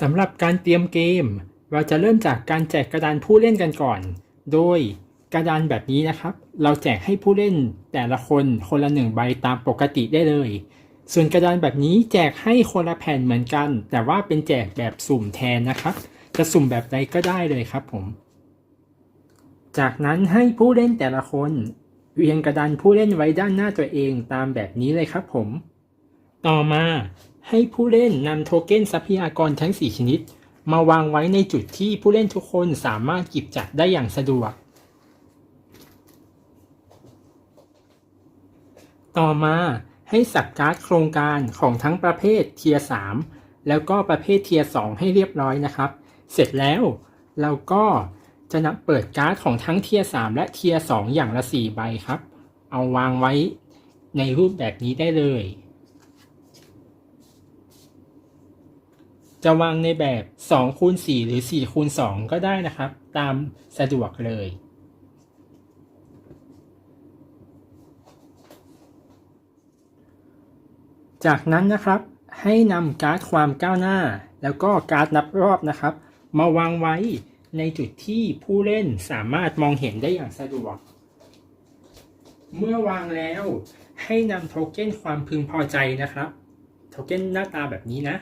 สำหรับการเตรียมเกม เราจะเริ่มจากการแจกกระดานผู้เล่นกันก่อน โดยกระดานแบบนี้นะครับ เราแจกให้ผู้เล่นแต่ละคนคนละหนึ่งใบตามปกติได้เลย ส่วนกระดานแบบนี้แจกให้คนละแผ่นเหมือนกัน แต่ว่าเป็นแจกแบบสุ่มแทนนะครับ จะสุ่มแบบใดก็ได้เลยครับผม จากนั้นให้ผู้เล่นแต่ละคน เรียงกระดานผู้เล่นไว้ด้านหน้าตัวเองตามแบบนี้เลยครับผม ต่อมาให้ผู้เล่นนำโทเก้นทรัพยากรทั้ง 4 ชนิด มาวางไว้ในจุดที่ผู้เล่นทุกคนสามารถหยิบจับได้อย่างสะดวก ต่อมาให้สับการ์ดโครงการของทั้งประเภทเทียร์3แล้วก็ประเภทเทียร์2ให้เรียบร้อยนะครับ เสร็จแล้วเราก็ จะนำเปิดการ์ดของทั้งเทียร์3และเทียร์2อย่างละ4ใบครับ เอาวางไว้ในรูปแบบนี้ได้เลย จะวางในแบบ2คูณ4หรือ4คูณ2ก็ได้นะครับ ตามสะดวกเลย จากนั้นนะครับให้นำการ์ดความก้าวหน้า แล้วก็การ์ดนับรอบนะครับ มาวางไว้ ในจุดที่ผู้เล่นสามารถมองเห็นได้อย่างสะดวก เมื่อวางแล้วให้นำโทเก้นความพึงพอใจนะครับ โทเก้นหน้าตาแบบนี้นะ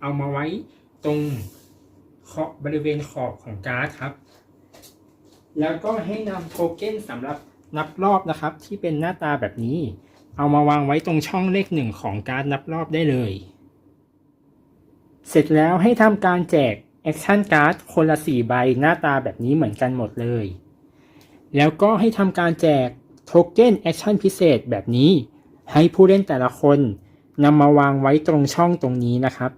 เอามาไว้ตรงขอบบริเวณขอบของการ์ดครับ แล้วก็ให้นำโทเก้นสำหรับนับรอบนะครับ ที่เป็นหน้าตาแบบนี้ เอามาวางไว้ตรงช่องเลขหนึ่งของการ์ดนับรอบได้เลย เสร็จแล้วให้ทำการแจก แอคชั่นการ์ดคนละ 4 ใบหน้าตาแบบนี้เหมือนกันหมดเลย แล้วก็ให้ทำการแจกโทเก้นแอคชั่นพิเศษแบบนี้ ให้ผู้เล่นแต่ละคนนำมาวางไว้ตรงช่องตรงนี้นะครับ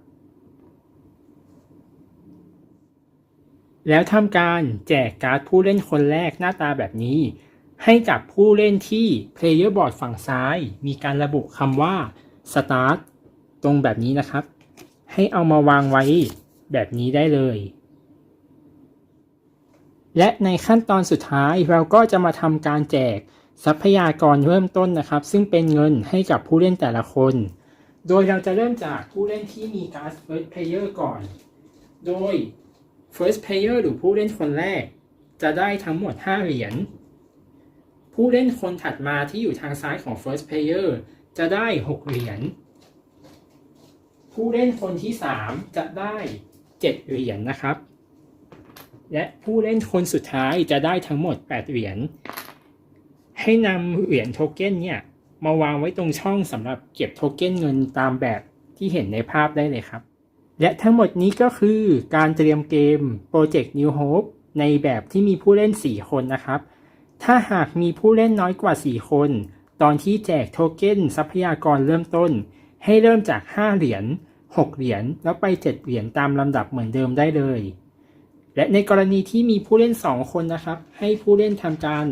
แล้วทำการแจกการ์ดผู้เล่นคนแรกหน้าตาแบบนี้ ให้กับผู้เล่นที่ Player Board ฝั่งซ้าย มีการระบุคำว่า Start ตรงแบบนี้นะครับ ให้เอามาวางไว้ แบบนี้ได้เลย และในขั้นตอนสุดท้ายเราก็จะมาทำการแจกทรัพยากรเริ่มต้นนะครับ ซึ่งเป็นเงินให้กับผู้เล่นแต่ละคน โดยเราจะเริ่มจากผู้เล่นที่มีการ์ด First Player ก่อน โดย First Player หรือผู้เล่นคนแรก จะได้ทั้งหมด 5 เหรียญผู้เล่นคนถัดมาที่อยู่ทางซ้ายของ First Player จะได้ 6 เหรียญผู้เล่นคนที่ 3 จะได้ 7 เหรียญนะครับ และผู้เล่นคนสุดท้ายจะได้ทั้งหมด 8 เหรียญ ให้นำเหรียญโทเก้นเนี่ย มาวางไว้ตรงช่องสำหรับเก็บโทเก้นเงินตามแบบที่เห็นในภาพได้เลยครับ และทั้งหมดนี้ก็คือการเตรียมเกม Project New Hope ในแบบที่มีผู้เล่น 4 คนนะครับ ถ้าหากมีผู้เล่นน้อยกว่า 4 คน ตอนที่แจกโทเก้นทรัพยากรเริ่มต้น ให้เริ่มจาก 5 เหรียญ 6 เหรียญแล้วไป 7 เหรียญตามลำดับเหมือนเดิมได้เลย และในกรณีที่มีผู้เล่น 2 คนนะครับ ให้ผู้เล่นทำการ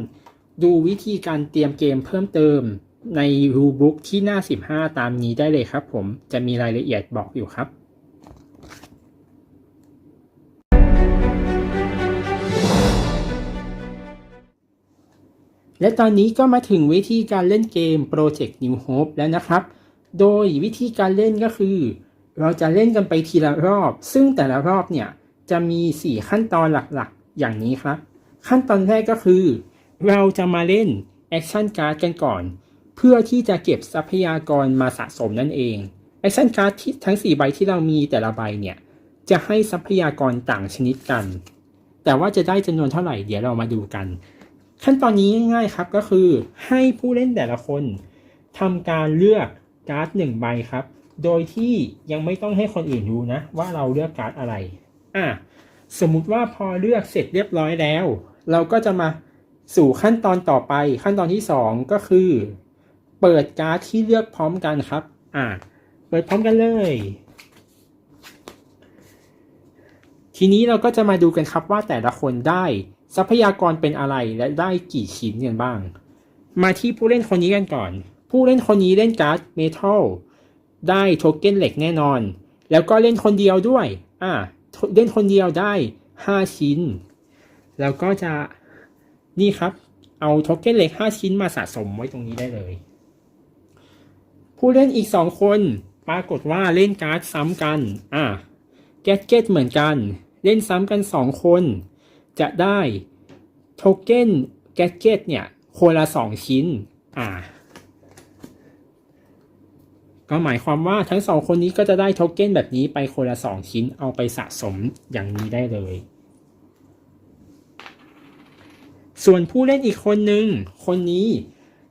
ดูวิธีการเตรียมเกมเพิ่มเติมในรูบุ๊กที่หน้า 15 ตามนี้ได้เลยครับผมจะมีรายละเอียดบอกอยู่ครับและตอนนี้ก็มาถึงวิธีการเล่นเกม Project New Hope แล้วนะครับ โดยวิธีการเล่นก็คือ เราจะเล่นกันไปทีละรอบ ซึ่งแต่ละรอบเนี่ยจะมี 4 ขั้นตอนหลักๆ อย่างนี้ครับ ขั้นตอนแรกก็คือ เราจะมาเล่น Action Card กันก่อน เพื่อที่จะเก็บทรัพยากรมาสะสมนั่นเอง Action Card ที่ทั้ง 4 ใบที่เรามีแต่ละใบเนี่ยจะให้ทรัพยากรต่างชนิดกัน แต่ว่าจะได้จำนวนเท่าไหร่เดี๋ยวเรามาดูกัน ขั้นตอนนี้ง่ายๆครับก็คือให้ผู้เล่นแต่ละคนทำการเลือกการ์ดหนึ่งใบครับ โดยที่ยังไม่ต้องให้คนอื่นรู้นะ ว่าเราเลือกการ์ดอะไร อะสมมุติว่าพอเลือกเสร็จเรียบร้อยแล้ว เราก็จะมาสู่ขั้นตอนต่อไป ขั้นตอนที่สองก็คือ เปิดการ์ดที่เลือกพร้อมกันครับ อะเปิดพร้อมกันเลย ทีนี้เราก็จะมาดูกันครับว่าแต่ละคนได้ทรัพยากรเป็นอะไรและได้กี่ชิ้นกันบ้าง มาที่ผู้เล่นคนนี้กันก่อน ผู้เล่นคนนี้เล่นการ์ดเมทัล ได้โทเก้นเหล็กแน่นอน แล้วก็เล่นคนเดียวด้วย อ่า เล่นคนเดียวได้ 5 ชิ้น แล้วก็จะนี่ครับ เอาโทเก้นเหล็ก 5 ชิ้นมาสะสมไว้ตรงนี้ได้เลย ผู้เล่นอีก 2 คน ปรากฏว่าเล่นการ์ดซ้ำกัน อะแกดเก็ตเหมือนกัน เล่นซ้ำกัน 2 คน จะได้โทเก้นแกดเก็ตเนี่ยคนละ 2 ชิ้น อ่า ก็หมายความว่าทั้งสองคนนี้ก็จะได้โทเก้นแบบนี้ไปคนละ 2 ชิ้นเอาไปสะสมอย่างนี้ได้เลย ส่วนผู้เล่นอีกคนหนึ่งคนนี้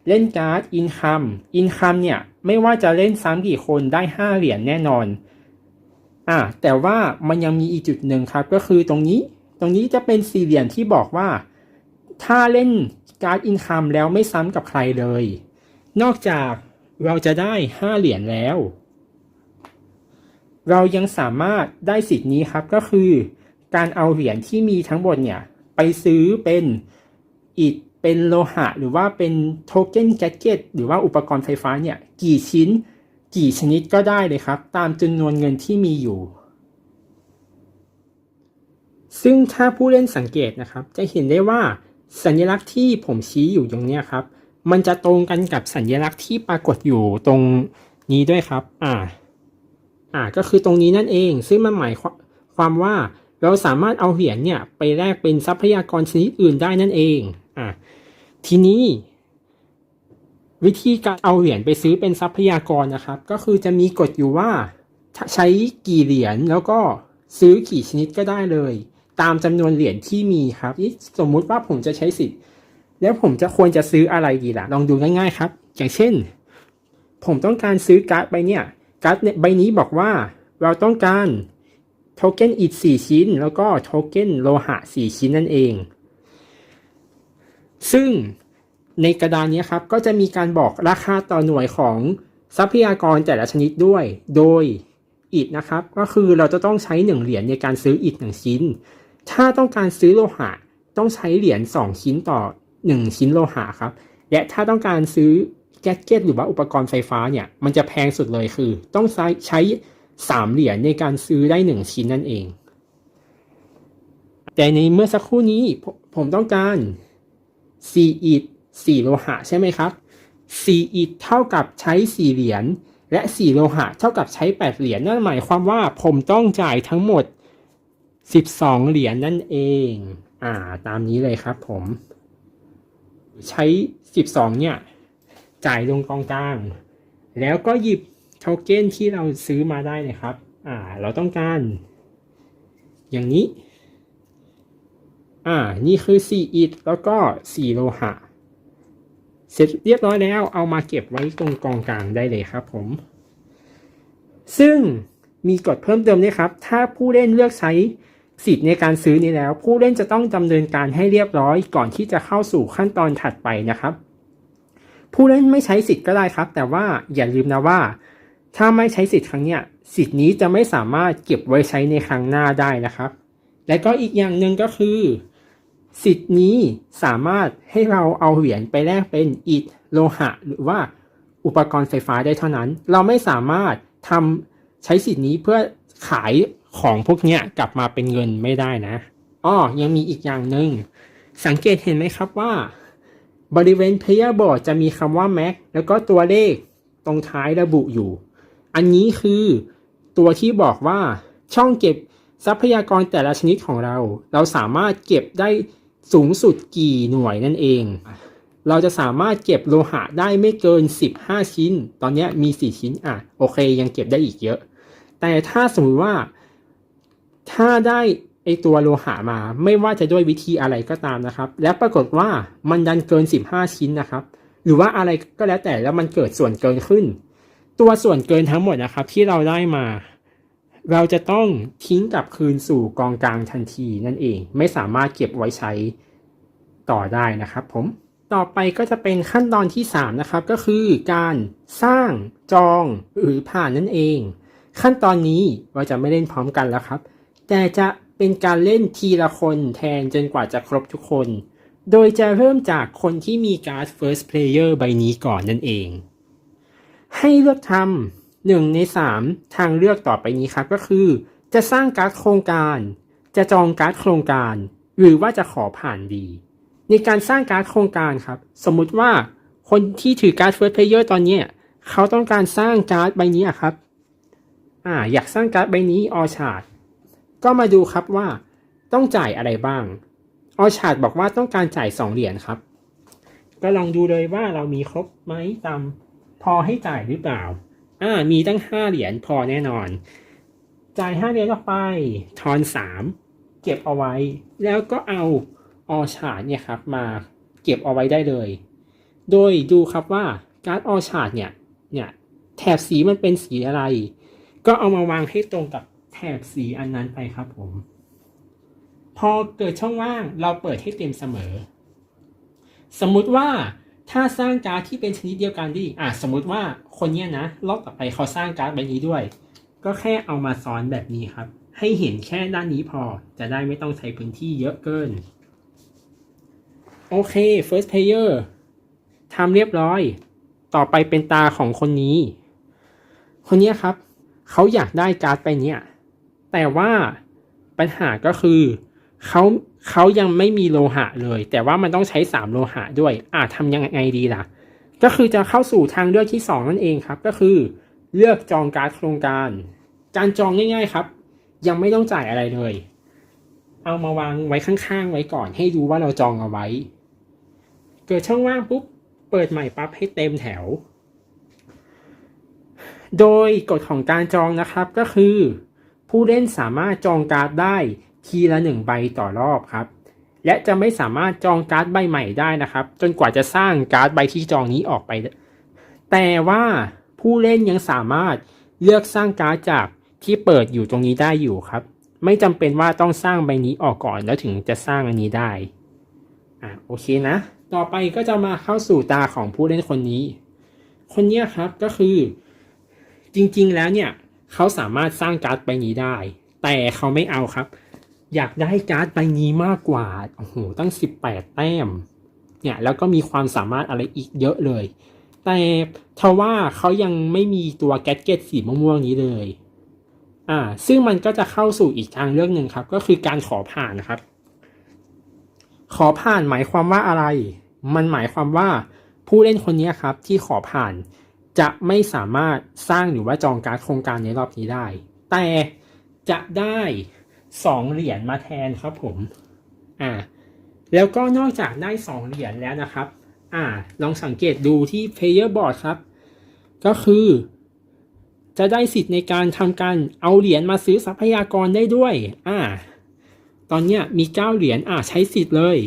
เล่นการ์ดอินคัมอินคัมเนี่ย ไม่ว่าจะเล่นซ้ำกี่คนได้ 5 เหรียญแน่นอนอ่าแต่ว่ามันยังมีอีกจุดหนึ่งครับ ก็คือตรงนี้ตรงนี้จะเป็นสี่เหลี่ยมที่บอกว่า ถ้าเล่นการ์ดอินคัมแล้วไม่ซ้ำกับใครเลย นอกจาก เราจะได้ 5 เหรียญแล้ว เรายังสามารถได้สิทธิ์นี้ครับก็คือ การเอาเหรียญที่มีทั้งหมดเนี่ย ไปซื้อเป็นอิฐเป็นโลหะ หรือว่าเป็นโทเก้นแกจเก็ตหรือว่าอุปกรณ์ไฟฟ้าเนี่ย กี่ชิ้น กี่ชนิดก็ได้เลยครับ ตามจำนวนเงินที่มีอยู่ ซึ่งถ้าผู้เล่นสังเกตนะครับ จะเห็นได้ว่าสัญลักษณ์ที่ผมชี้อยู่ตรงนี้ครับ มันจะตรงกันกับสัญลักษณ์ที่ปรากฏอยู่ตรงนี้ด้วยครับ อ่า อ่า ก็คือตรงนี้นั่นเอง ซึ่งมันหมายความว่าเราสามารถเอาเหรียญเนี่ยไปแลกเป็นทรัพยากรชนิดอื่นได้นั่นเอง อ่า ทีนี้ วิธีการเอาเหรียญไปซื้อเป็นทรัพยากรนะครับ ก็คือจะมีกฎอยู่ว่าใช้กี่เหรียญแล้วก็ซื้อกี่ชนิดก็ได้เลย ตามจำนวนเหรียญที่มีครับ สมมุติว่าผมจะใช้สิทธิ์ แล้วผมจะควรจะซื้ออะไรดีล่ะ ลองดูง่ายๆครับ อย่างเช่น ผมต้องการซื้อการ์ดใบเนี่ยการ์ดใบนี้บอกว่าเราต้องการโทเก้นอิฐสี่ชิ้น แล้วก็โทเก้นโลหะสี่ชิ้นนั่นเอง ซึ่งในกระดานนี้ครับ ก็จะมีการบอกราคาต่อหน่วยของทรัพยากรแต่ละชนิดด้วย โดยอิฐนะครับ ก็คือเราจะต้องใช้หนึ่งเหรียญในการซื้ออิฐหนึ่งชิ้น ถ้าต้องการซื้อโลหะ ต้องใช้เหรียญสองชิ้นต่อ หนึ่งชิ้นโลหะครับ และถ้าต้องการซื้อแกจเก็ตหรือว่าอุปกรณ์ไฟฟ้าเนี่ย มันจะแพงสุดเลยคือ ต้องใช้ใช้สามเหรียญในการซื้อได้หนึ่งชิ้นนั่นเอง แต่ในเมื่อสักครู่นี้ผมผมต้องการสี่อิฐสี่โลหะใช่ไหมครับสี่อิฐเท่ากับใช้สี่เหรียญและสี่โลหะเท่ากับใช้แปดเหรียญนั่นหมายความว่าผมต้องจ่ายทั้งหมดสิบสองเหรียญนั่นเอง อ่า ตามนี้เลยครับผม ใช้สิบสองเนี่ย จ่ายลงกองกลาง แล้วก็หยิบโทเก้นที่เราซื้อมาได้เลยครับ อ่า เราต้องการ อย่างนี้ อ่า นี่คือสี่อิฐแล้วก็สี่โลหะ เสร็จเรียบร้อยแล้ว เอามาเก็บไว้ตรงกองกลางได้เลยครับผม ซึ่งมีกฎเพิ่มเติมด้วยครับ ถ้าผู้เล่นเลือกใช้ สิทธิ์ในการซื้อนี้แล้ว ผู้เล่นจะต้องดำเนินการให้เรียบร้อยก่อนที่จะเข้าสู่ขั้นตอนถัดไปนะครับ ผู้เล่นไม่ใช้สิทธิ์ก็ได้ครับ แต่ว่าอย่าลืมนะว่า ถ้าไม่ใช้สิทธิ์ครั้งเนี้ยสิทธิ์นี้จะไม่สามารถเก็บไว้ใช้ในครั้งหน้าได้นะครับ และก็อีกอย่างหนึ่งก็คือ สิทธิ์นี้สามารถให้เราเอาเหรียญไปแลกเป็นอิฐโลหะ หรือว่าอุปกรณ์ไฟฟ้าได้เท่านั้น เราไม่สามารถทำใช้สิทธิ์นี้เพื่อขาย ของพวกเนี้ยกลับมาเป็นเงินไม่ได้นะอ้อยังมีอีกอย่างหนึ่งสังเกตเห็นไหมครับว่า บริเวณ player board จะมีคำว่า max แล้วก็ตัวเลขตรงท้ายระบุอยู่ อันนี้คือตัวที่บอกว่าช่องเก็บทรัพยากรแต่ละชนิดของเรา เราสามารถเก็บได้สูงสุดกี่หน่วยนั่นเอง เราจะสามารถเก็บโลหะได้ไม่เกิน 15 ชิ้น ตอนนี้มี 4 ชิ้นอะโอเคยังเก็บได้อีกเยอะ แต่ถ้าสมมติว่า ถ้าได้ไอตัวโลหะมาไม่ว่าจะด้วยวิธีอะไรก็ตามนะครับ และปรากฏว่ามันดันเกิน 15 ชิ้นนะครับ หรือว่าอะไรก็แล้วแต่แล้วมันเกิดส่วนเกินขึ้น ตัวส่วนเกินทั้งหมดนะครับ ที่เราได้มา เราจะต้องทิ้งกลับคืนสู่กองกลางทันทีนั่นเอง ไม่สามารถเก็บไว้ใช้ต่อได้นะครับ ผมต่อไปก็จะเป็นขั้นตอนที่ 3 นะครับ ก็คือการสร้างจองหรือผ่านนั่นเอง ขั้นตอนนี้เราจะไม่เล่นพร้อมกันแล้วครับ แต่จะเป็นการเล่นทีละคนแทนจนกว่าจะครบทุกคน โดยจะเริ่มจากคนที่มีการ์ด first player ใบนี้ก่อนนั่นเอง ให้เลือกทำหนึ่งในสามทางเลือกต่อไปนี้ครับก็คือ จะสร้างการ์ดโครงการ จะจองการ์ดโครงการ หรือว่าจะขอผ่านดี ในการสร้างการ์ดโครงการครับ สมมุติว่าคนที่ถือการ์ด First Player ตอนนี้เขาต้องการสร้างการ์ดใบนี้ครับอ่าอยากสร้างการ์ดใบนี้ออชาร์ด ก็มาดูครับว่าต้องจ่ายอะไรบ้าง ออชาร์ดบอกว่าต้องการจ่าย 2 เหรียญครับ ก็ลองดูเลยว่าเรามีครบไหมตามพอให้จ่ายหรือเปล่า อ่า มีตั้ง 5 เหรียญพอแน่นอน จ่าย 5 เหรียญออกไป ทอน 3 เก็บเอาไว้ แล้วก็เอาออชาร์ดเนี่ยครับมาเก็บเอาไว้ได้เลย โดยดูครับว่าการ์ดออชาร์ดเนี่ย เนี่ยแถบสีมันเป็นสีอะไร ก็เอามาวางให้ตรงกับ แถบสีอันนั้นไปครับผม พอเกิดช่องว่างเราเปิดให้เต็มเสมอ สมมุติว่าถ้าสร้างการ์ดที่เป็นชนิดเดียวกันดิอะสมมุติว่าคนเนี้ยนะรอบต่อไปเขาสร้างการ์ดใบนี้ด้วย ก็แค่เอามาซ้อนแบบนี้ครับ ให้เห็นแค่ด้านนี้พอจะได้ไม่ต้องใช้พื้นที่เยอะเกิน โอเค first player ทำเรียบร้อย ต่อไปเป็นตาของคนนี้ คนเนี้ยครับ เขาอยากได้การ์ดไปเนี่ย แต่ว่าปัญหาก็คือเขาเขายังไม่มีโลหะเลย แต่ว่ามันต้องใช้สามโลหะด้วยอ่าทำยังไงดีล่ะ ก็คือจะเข้าสู่ทางเลือกที่สองนั่นเองครับ ก็คือเลือกจองการ์ดโครงการ การจองง่ายๆครับ ยังไม่ต้องจ่ายอะไรเลย เอามาวางไว้ข้างๆไว้ก่อน ให้รู้ว่าเราจองเอาไว้ เกิดช่องว่างปุ๊บเปิดใหม่ปั๊บให้เต็มแถว โดยกฎของการจองนะครับก็คือ ผู้เล่นสามารถจองการ์ดได้ทีละหนึ่งใบต่อรอบครับ และจะไม่สามารถจองการ์ดใบใหม่ได้นะครับ จนกว่าจะสร้างการ์ดใบที่จองนี้ออกไป แต่ว่าผู้เล่นยังสามารถเลือกสร้างการ์ดจากที่เปิดอยู่ตรงนี้ได้อยู่ครับ ไม่จำเป็นว่าต้องสร้างใบนี้ออกก่อนแล้วถึงจะสร้างอันนี้ได้อะโอเคนะ ต่อไปก็จะมาเข้าสู่ตาของผู้เล่นคนนี้ คนเนี้ยครับก็คือจริงๆแล้วเนี่ย เขาสามารถสร้างการ์ดใบนี้ได้ แต่เขาไม่เอาครับ อยากได้การ์ดใบนี้มากกว่าโอ้โหตั้ง 18 แต้มเนี่ยแล้วก็มีความสามารถอะไรอีกเยอะเลย แต่ทว่าเขายังไม่มีตัวแกดเก็ตสีม่วงๆนี้เลยอ่าซึ่งมันก็จะเข้าสู่อีกทางเลือกหนึ่งครับ ก็คือการขอผ่านนะครับ ขอผ่านหมายความว่าอะไร มันหมายความว่าผู้เล่นคนนี้ครับที่ขอผ่าน จะไม่สามารถสร้างหรือว่าจองการ์ดโครงการในรอบนี้ได้ แต่จะได้สองเหรียญมาแทนครับผมอ่าแล้วก็นอกจากได้สองเหรียญแล้วนะครับอ่าลองสังเกตดูที่ player board ครับ ก็คือจะได้สิทธิ์ในการทำการเอาเหรียญมาซื้อทรัพยากรได้ด้วย อ่า ตอนเนี้ยมีเก้าเหรียญ อ่าใช้สิทธิ์เลย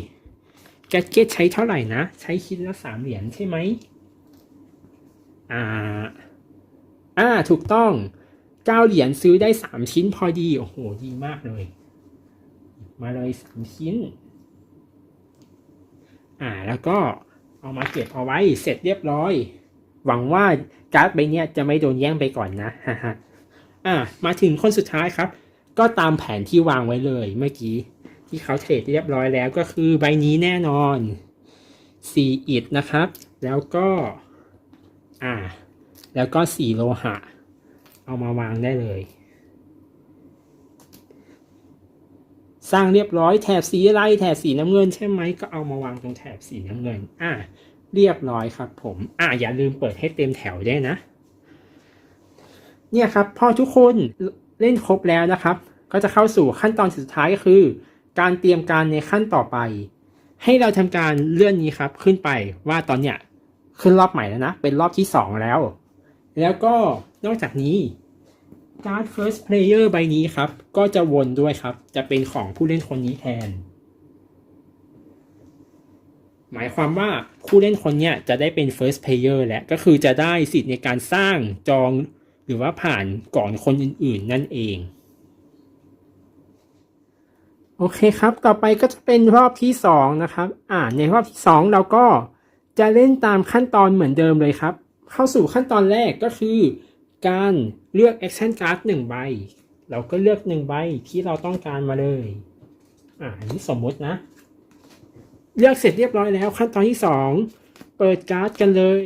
แกดเก็ตใช้เท่าไหร่นะ ใช้คิดละสามเหรียญใช่ไหม อ่าอ่าถูกต้องเก้าเหรียญซื้อได้สามชิ้นพอดี โอ้โห ดีมากเลย มาเลยสามชิ้น อ่าแล้วก็เอามาเก็บเอาไว้เสร็จเรียบร้อย หวังว่าการ์ดใบเนี้ยจะไม่โดนแย่งไปก่อนนะฮ่าฮ่าอ่ามาถึงคนสุดท้ายครับ ก็ตามแผนที่วางไว้เลยเมื่อกี้ ที่เขาเทรดเรียบร้อยแล้วก็คือใบนี้แน่นอนสีอิดนะครับ แล้วก็ อ่า แล้วก็สีโลหะ เอามาวางได้เลย สร้างเรียบร้อยแถบสีอะไรแถบสีน้ำเงินใช่ไหมก็เอามาวางตรงแถบสีน้ำเงิน อ่า เรียบร้อยครับผม อ่าอย่าลืมเปิดให้เต็มแถวได้นะ เนี่ยครับพอทุกคนเล่นครบแล้วนะครับ ก็จะเข้าสู่ขั้นตอนสุดท้ายก็คือ การเตรียมการในขั้นต่อไป ให้เราทำการเลื่อนนี้ครับขึ้นไปว่าตอนเนี้ย ขึ้นรอบใหม่แล้วนะ เป็นรอบที่สองแล้ว แล้วก็นอกจากนี้การ์ด first player ใบนี้ครับ ก็จะวนด้วยครับ จะเป็นของผู้เล่นคนนี้แทน หมายความว่าผู้เล่นคนเนี้ยจะได้เป็น first player และก็คือจะได้สิทธิ์ในการสร้างจองหรือว่าผ่านก่อนคนอื่น ๆ นั่นเอง โอเคครับ ต่อไปก็จะเป็นรอบที่สองนะครับ อ่าในรอบที่สองเราก็ จะเล่นตามขั้นตอนเหมือนเดิมเลยครับ เข้าสู่ขั้นตอนแรกก็คือ การเลือก action card หนึ่งใบ เราก็เลือกหนึ่งใบที่เราต้องการมาเลยอ่าอันนี้สมมตินะ เลือกเสร็จเรียบร้อยแล้วขั้นตอนที่สองเปิดการ์ดกันเลย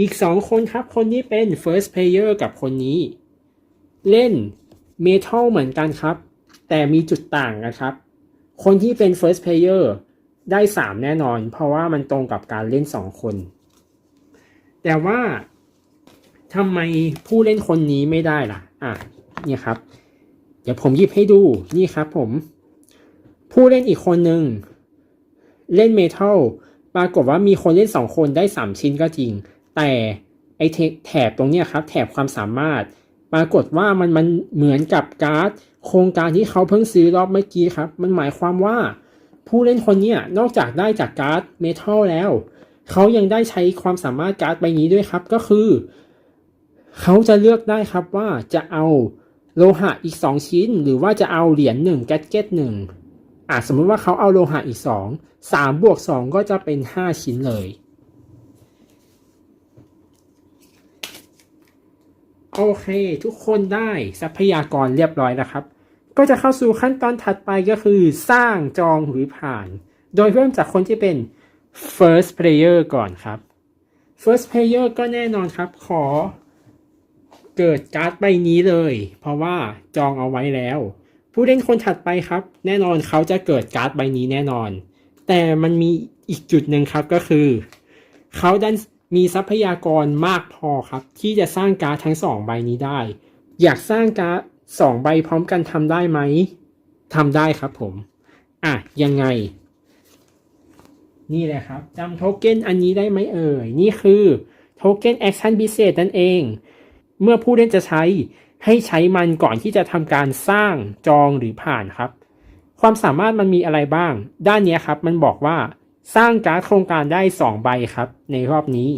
อีกสองคนครับ คนนี้เป็น first player กับคนนี้ เล่น metal เหมือนกันครับ แต่มีจุดต่างนะครับ คนที่เป็น first player ได้สามแน่นอน เพราะว่ามันตรงกับการเล่นสองคน แต่ว่าทำไมผู้เล่นคนนี้ไม่ได้ล่ะ อะเนี่ยครับ เดี๋ยวผมหยิบให้ดูนี่ครับผม ผู้เล่นอีกคนหนึ่งเล่นเมทัลปรากฏว่ามีคนเล่นสองคนได้สามชิ้นก็จริง แต่ไอแถบตรงเนี้ยครับ แถบความสามารถ ปรากฏว่ามันมันเหมือนกับการ์ด โครงการที่เขาเพิ่งซื้อรอบเมื่อกี้ครับ มันหมายความว่า ผู้เล่นคนนี้นอกจากได้จากการ์ดเมทัลแล้ว เขายังได้ใช้ความสามารถการ์ดใบนี้ด้วยครับก็คือ เขาจะเลือกได้ครับว่าจะเอาโลหะอีก 2 ชิ้น หรือว่าจะเอาเหรียญ1แกดเก็ตหนึ่งอะสมมติว่าเขาเอาโลหะอีก 2 3บวก2ก็จะเป็น 5 ชิ้นเลยโอเค ทุกคนได้ทรัพยากรเรียบร้อยแล้วครับ ก็จะเข้าสู่ขั้นตอนถัดไปก็คือสร้างจองหรือผ่าน โดยเริ่มจากคนที่เป็น first player ก่อนครับ first player ก็แน่นอนครับ ขอเกิดการ์ดใบนี้เลย เพราะว่าจองเอาไว้แล้ว ผู้เล่นคนถัดไปครับ แน่นอนเขาจะเกิดการ์ดใบนี้แน่นอน แต่มันมีอีกจุดหนึ่งครับก็คือ เขาดันมีทรัพยากรมากพอครับ ที่จะสร้างการ์ดทั้งสองใบนี้ได้ อยากสร้างการ์ด สองใบพร้อมกันทำได้ไหมทำได้ครับผม อะ ยังไง นี่แหละครับจำโทเก้นอันนี้ได้ไหมเอ่ย นี่คือโทเก้นแอคชั่นพิเศษนั่นเอง เมื่อผู้เล่นจะใช้ให้ใช้มันก่อนที่จะทำการสร้างจองหรือผ่านครับ ความสามารถมันมีอะไรบ้าง ด้านนี้ครับ มันบอกว่าสร้างการ์ดโครงการได้ 2 ใบครับ ในรอบนี้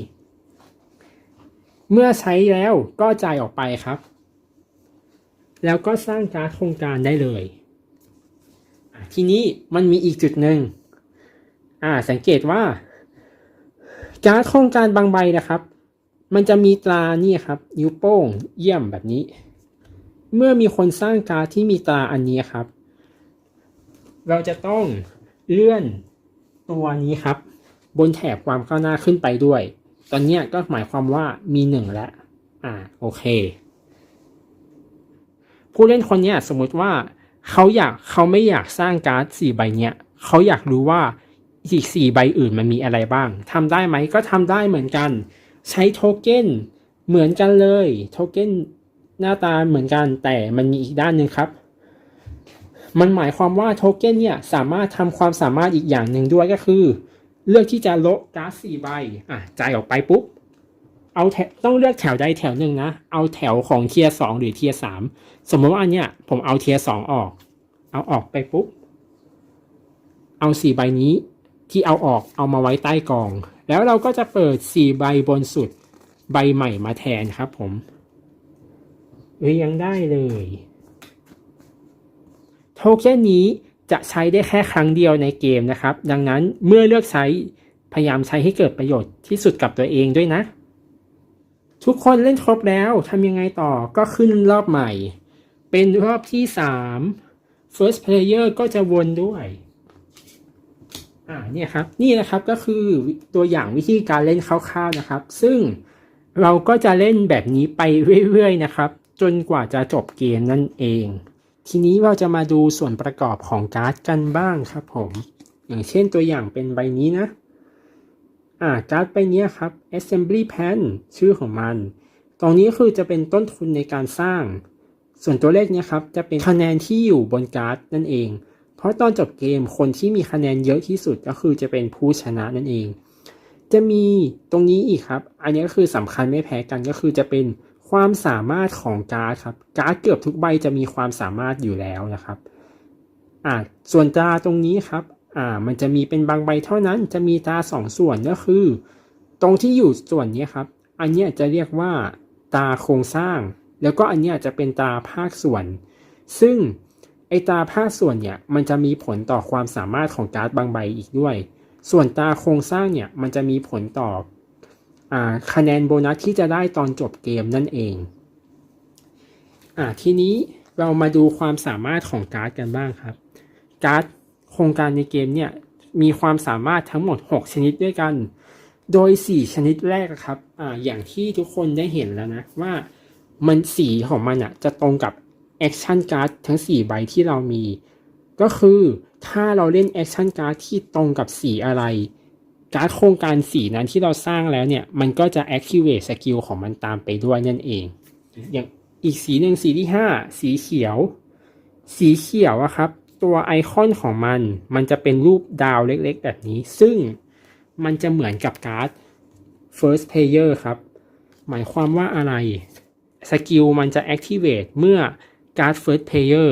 เมื่อใช้แล้วก็จ่ายออกไปครับ แล้วก็สร้างการ์ดโครงการได้เลย ทีนี้มันมีอีกจุดหนึ่งอ่าสังเกตว่า การ์ดโครงการบางใบนะครับ มันจะมีตรานี่ครับนิ้วโป้งเยี่ยมแบบนี้ เมื่อมีคนสร้างการ์ดที่มีตราอันนี้ครับ เราจะต้องเลื่อนตัวนี้ครับ บนแถบความก้าวหน้าขึ้นไปด้วย ตอนนี้ก็หมายความว่ามีหนึ่งแล้ว อ่าโอเค ผู้เล่นคนเนี้ยสมมุติว่าเขาอยากเขาไม่อยากสร้างการ์ดสี่ใบเนี้ยเขาอยากรู้ว่าอีกสี่ใบอื่นมันมีอะไรบ้างทำได้ไหมก็ทำได้เหมือนกัน ใช้โทเก้นเหมือนกันเลยโทเก้นหน้าตาเหมือนกันแต่มันมีอีกด้านหนึ่งครับ มันหมายความว่าโทเก้นเนี่ยสามารถทำความสามารถอีกอย่างหนึ่งด้วยก็คือ เลือกที่จะลบการ์ดสี่ใบอะจ่ายออกไปปุ๊บ เอาแถต้องเลือกแถวใดแถวหนึ่งนะ เอาแถวของเทียสองหรือเทียสามสมมติว่าอันเนี้ยผมเอาเทียสองออก เอาออกไปปุ๊บ เอาสี่ใบนี้ที่เอาออกเอามาไว้ใต้กอง แล้วเราก็จะเปิดสี่ใบบนสุดใบใหม่มาแทนครับผมเรียงได้เลย โทเค็นนี้จะใช้ได้แค่ครั้งเดียวในเกมนะครับ ดังนั้นเมื่อเลือกใช้พยายามใช้ให้เกิดประโยชน์ที่สุดกับตัวเองด้วยนะ ทุกคนเล่นครบแล้วทำยังไงต่อก็ขึ้นรอบใหม่ เป็นรอบที่3 first player ก็จะวนด้วย อ่าเนี่ยครับ นี่นะครับก็คือตัวอย่างวิธีการเล่นคร่าวๆนะครับ ซึ่งเราก็จะเล่นแบบนี้ไปเรื่อยๆนะครับ จนกว่าจะจบเกมนั่นเอง ทีนี้เราจะมาดูส่วนประกอบของการ์ดกันบ้างครับผม อย่างเช่นตัวอย่างเป็นใบนี้นะ อ่าการ์ดใบเนี้ยครับ assembly pan ชื่อของมัน ตรงนี้คือจะเป็นต้นทุนในการสร้าง ส่วนตัวเลขเนี้ยครับจะเป็นคะแนนที่อยู่บนการ์ดนั่นเอง เพราะตอนจบเกมคนที่มีคะแนนเยอะที่สุดก็คือจะเป็นผู้ชนะนั่นเอง จะมีตรงนี้อีกครับ อันนี้ก็คือสำคัญไม่แพ้กันก็คือจะเป็นความสามารถของการ์ดครับ การ์ดเกือบทุกใบจะมีความสามารถอยู่แล้วนะครับอ่าส่วนตาตรงนี้ครับ อ่ามันจะมีเป็นบางใบเท่านั้นจะมีตาสองส่วนก็คือ ตรงที่อยู่ส่วนนี้ครับ อันนี้จะเรียกว่าตาโครงสร้าง แล้วก็อันนี้จะเป็นตาภาคส่วน ซึ่งไอตาภาคส่วนเนี่ยมันจะมีผลต่อความสามารถของการ์ดบางใบอีกด้วย ส่วนตาโครงสร้างเนี่ยมันจะมีผลต่ออ่าคะแนนโบนัสที่จะได้ตอนจบเกมนั่นเองอ่าทีนี้เรามาดูความสามารถของการ์ดกันบ้างครับ การ์ด โครงการในเกมเนี่ยมีความสามารถทั้งหมด 6 ชนิดด้วยกัน โดย 4 ชนิดแรกครับอ่าอย่างที่ทุกคนได้เห็นแล้วนะว่ามันสีของมันอะจะตรงกับแอคชั่นการ์ดทั้ง 4 ใบที่เรามี ก็คือถ้าเราเล่นแอคชั่นการ์ดที่ตรงกับสีอะไรการ์ดโครงการสีนั้นที่เราสร้างแล้วเนี่ย มันก็จะ activate สกิลของมันตามไปด้วยนั่นเอง อย่างอีกสีหนึ่งสีที่ 5 สีเขียว สีเขียวอะครับ ตัวไอคอนของมัน มันจะเป็นรูปดาวเล็กๆ แบบนี้ ซึ่งมันจะเหมือนกับการ์ด first player ครับ หมายความว่าอะไร สกิลมันจะ activate เมื่อการ์ด first player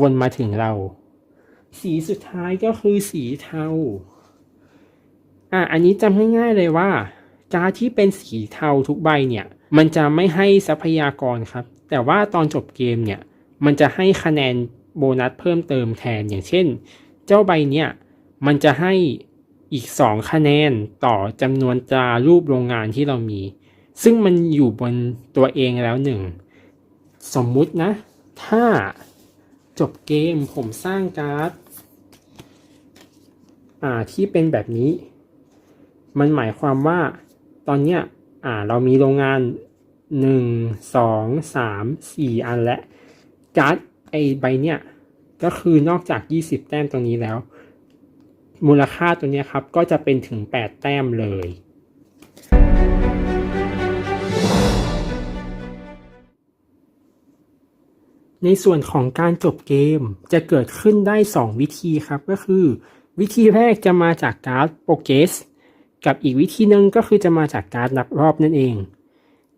วนมาถึงเรา สีสุดท้ายก็คือสีเทา อะ อันนี้จำง่ายๆเลยว่า การ์ดที่เป็นสีเทาทุกใบเนี่ย มันจะไม่ให้ทรัพยากรครับ แต่ว่าตอนจบเกมเนี่ย มันจะให้คะแนน โบนัสเพิ่มเติมแทนอย่างเช่น เจ้าใบเนี่ยมันจะให้อีก 2 คะแนนต่อจำนวนตรารูปโรงงานที่เรามี ซึ่งมันอยู่บนตัวเองแล้วหนึ่งสมมุตินะ ถ้าจบเกมผมสร้างการ์ดอ่าที่เป็นแบบนี้ มันหมายความว่าตอนเนี้ยอ่าเรามีโรงงานหนึ่งสองสามสี่อันและการ์ด ไอใบเนี้ยก็คือนอกจาก 20 แต้มตรงนี้แล้ว มูลค่าตัวนี้ครับก็จะเป็นถึง 8 แต้มเลย ในส่วนของการจบเกมจะเกิดขึ้นได้ 2 วิธีครับก็คือ วิธีแรกจะมาจากการ์ดโปรเกสกับอีกวิธีหนึ่งก็คือจะมาจากการ์ดนับรอบนั่นเอง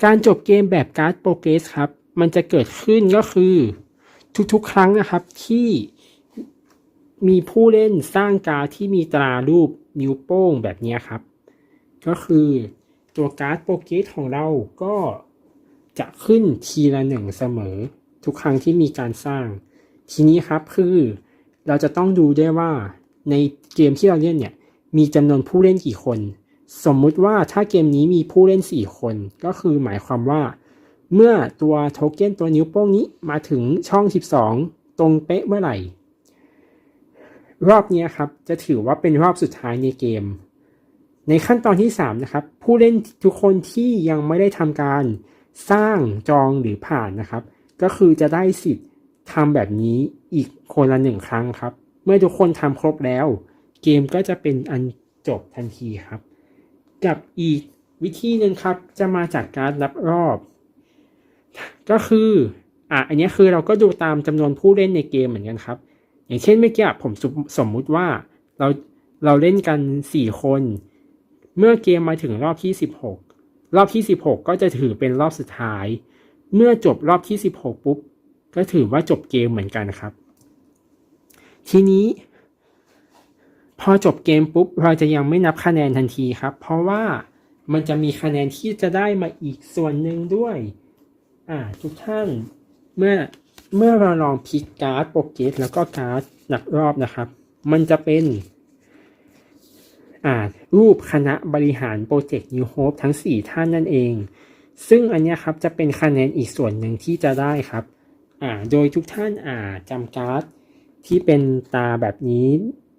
การจบเกมแบบการ์ดโปรเกสครับ มันจะเกิดขึ้นก็คือ ทุกๆ ครั้งนะครับที่มีผู้เล่นสร้างการ์ดที่มีตรารูปนิ้วโป้งแบบนี้ครับ ก็คือตัวการ์ดโปรเกสของเราก็จะขึ้นทีละหนึ่งเสมอ ทุกครั้งที่มีการสร้าง ทีนี้ครับคือเราจะต้องดูได้วยว่าในเกมที่เราเล่นเนี่ยมีจำนวนผู้เล่นกี่คน สมมุติว่าถ้าเกมนี้มีผู้เล่น 4 คน ก็คือหมายความว่า เมื่อตัวโทเก้นตัวนิ้วโป้งนี้มาถึงช่อง 12 ตรงเป๊ะเมื่อไหร่ รอบนี้ครับจะถือว่าเป็นรอบสุดท้ายในเกม ในขั้นตอนที่ 3 นะครับ ผู้เล่นทุกคนที่ยังไม่ได้ทำการสร้างจองหรือผ่านนะครับ ก็คือจะได้สิทธิ์ทำแบบนี้อีกคนละหนึ่งครั้งครับ เมื่อทุกคนทำครบแล้ว เกมก็จะเป็นอันจบทันทีครับ กับอีกวิธีหนึ่งครับจะมาจากการนับรอบ ก็คืออะอันนี้คือเราก็ดูตามจำนวนผู้เล่นในเกมเหมือนกันครับ อย่างเช่นเมื่อกี้ผมสมสมมุติว่าเราเราเล่นกัน 4 คน เมื่อเกมมาถึงรอบที่ 16 รอบที่ 16 ก็จะถือเป็นรอบสุดท้าย เมื่อจบรอบที่ 16 ปุ๊บ ก็ถือว่าจบเกมเหมือนกันครับ ทีนี้ พอจบเกมปุ๊บ เราจะยังไม่นับคะแนนทันทีครับ เพราะว่ามันจะมีคะแนนที่จะได้มาอีกส่วนหนึ่งด้วย อ่าทุกท่านเมื่อเมื่อเราลองพลิกการ์ดโปรเกสแล้วก็การ์ดหนักรอบนะครับ มันจะเป็นอ่ารูปคณะบริหารโปรเจกต์ New Hope ทั้ง 4 ท่านนั่นเอง ซึ่งอันนี้ครับจะเป็นคะแนนอีกส่วนหนึ่งที่จะได้ครับอ่าโดยทุกท่านอ่าจำการ์ดที่เป็นตาแบบนี้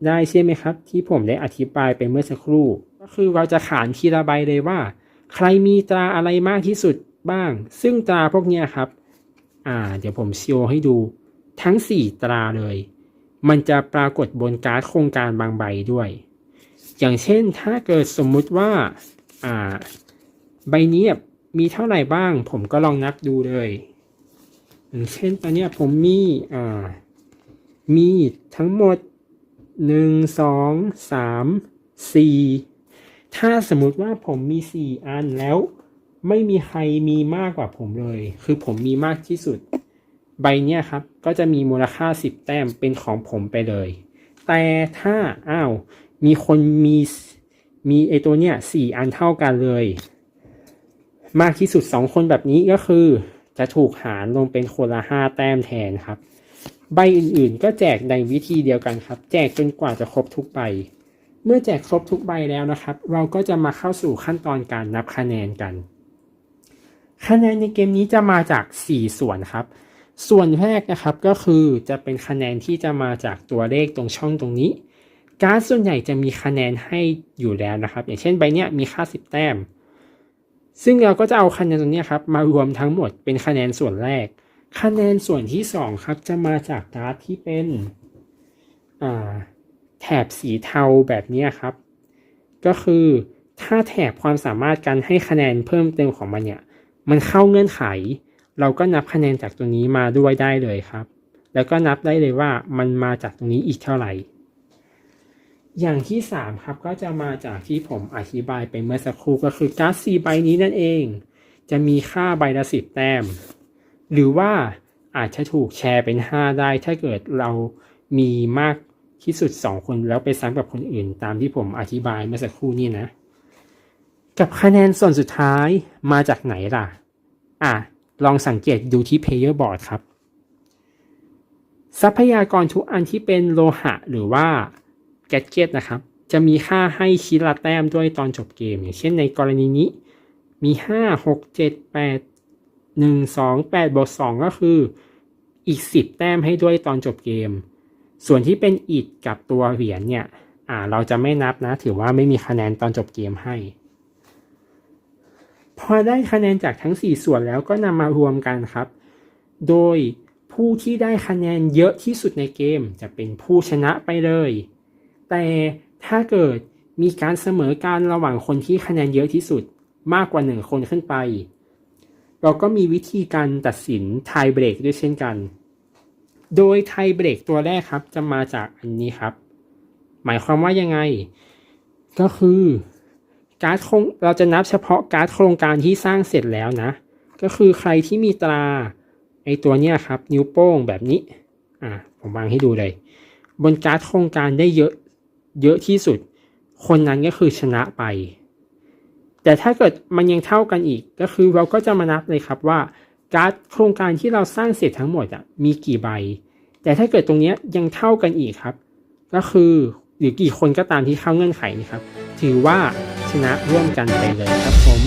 ได้ใช่ไหมครับ ที่ผมได้อธิบายไปเมื่อสักครู่ ก็คือเราจะขานทีละใบเลยว่า ใครมีตราอะไรมากที่สุด บ้าง ซึ่งตราพวกนี้ครับ อ่า เดี๋ยวผมโชว์ให้ดูทั้ง 4 ตราเลย มันจะปรากฏบนการ์ดโครงการบางใบด้วย อย่างเช่นถ้าเกิดสมมุติว่า อ่า ใบนี้มีเท่าไหร่บ้าง ผมก็ลองนับดูเลยอย่างเช่นตอนนี้ผมมีอ่ามีทั้งหมดหนึ่งสองสามสี่ถ้าสมมุติว่าผมมีสี่อันแล้ว ไม่มีใครมีมากกว่าผมเลย คือผมมีมากที่สุด ใบเนี้ยครับ ก็จะมีมูลค่าสิบแต้มเป็นของผมไปเลย แต่ถ้าอ้าวมีคนมีมีไอตัวเนี้ยสี่อันเท่ากันเลย มากที่สุดสองคนแบบนี้ก็คือ จะถูกหารลงเป็นคนละห้าแต้มแทนครับ ใบอื่นๆ ก็แจกในวิธีเดียวกันครับ แจกจนกว่าจะครบทุกใบเมื่อแจกครบทุกใบแล้วนะครับ เราก็จะมาเข้าสู่ขั้นตอนการนับคะแนนกัน คะแนนในเกมนี้จะมาจาก 4 ส่วนครับ ส่วนแรกนะครับก็คือจะเป็นคะแนนที่จะมาจากตัวเลขตรงช่องตรงนี้ การ์ดส่วนใหญ่จะมีคะแนนให้อยู่แล้วนะครับ อย่างเช่นใบเนี้ยมีค่า 10 แต้ม ซึ่งเราก็จะเอาคะแนนตรงนี้ครับมารวมทั้งหมดเป็นคะแนนส่วนแรก คะแนนส่วนที่ 2 ครับจะมาจากการ์ดที่เป็นแถบสีเทาแบบนี้ครับ ก็คือถ้าแถบความสามารถการให้คะแนนเพิ่มเติมของมันเนี่ย มันเข้าเงื่อนไข เราก็นับคะแนนจากตรงนี้มาด้วยได้เลยครับ แล้วก็นับได้เลยว่ามันมาจากตรงนี้อีกเท่าไหร่ อย่างที่สามครับก็จะมาจากที่ผมอธิบายไปเมื่อสักครู่ก็คือการ์ดสีใบนี้นั่นเอง จะมีค่าใบละสิบแต้ม หรือว่าอาจจะถูกแชร์เป็น 5 ได้ ถ้าเกิดเรามีมากที่สุด 2 คนแล้วไปซ้ำกับคนอื่น ตามที่ผมอธิบายเมื่อสักครู่นี้นะ กับคะแนนส่วนสุดท้ายมาจากไหนล่ะ อะ ลองสังเกตดูที่ Player Board ครับ ทรัพยากรทุกอันที่เป็นโลหะหรือว่าแกดเจ็ตนะครับ จะมีค่าให้ชิ้นละแต้มด้วยตอนจบเกม อย่างเช่นในกรณีนี้ มี 5 6 7 8 1 2 8บวก2ก็คืออีก 10 แต้มให้ด้วยตอนจบเกม ส่วนที่เป็นอิดกับตัวเหรียญเนี่ย อ่า เราจะไม่นับนะ ถือว่าไม่มีคะแนนตอนจบเกมให้ พอได้คะแนนจากทั้ง 4 ส่วนแล้วก็นำมารวมกันครับ โดยผู้ที่ได้คะแนนเยอะที่สุดในเกมจะเป็นผู้ชนะไปเลย แต่ถ้าเกิดมีการเสมอการระหว่างคนที่คะแนนเยอะที่สุดมากกว่า1คนขึ้นไป เราก็มีวิธีการตัดสินไทเบรกด้วยเช่นกัน โดยไทเบรกตัวแรกครับจะมาจากอันนี้ครับ หมายความว่ายังไง ก็คือ การ์ดโครงเราจะนับเฉพาะการ์ดโครงการที่สร้างเสร็จแล้วนะ ก็คือใครที่มีตราไอตัวเนี้ยครับ นิ้วโป้งแบบนี้อ่าผมวางให้ดูเลย บนการ์ดโครงการได้เยอะเยอะที่สุด คนนั้นก็คือชนะไป แต่ถ้าเกิดมันยังเท่ากันอีกก็คือเราก็จะมานับเลยครับว่าการ์ดโครงการที่เราสร้างเสร็จทั้งหมดอะมีกี่ใบ แต่ถ้าเกิดตรงนี้ยังเท่ากันอีกครับ ก็คือ รือกี่คนก็ตามที่เข้าเงื่อนไขนี้ครับ ถือว่าชนะร่วมกันไปเลยครับผม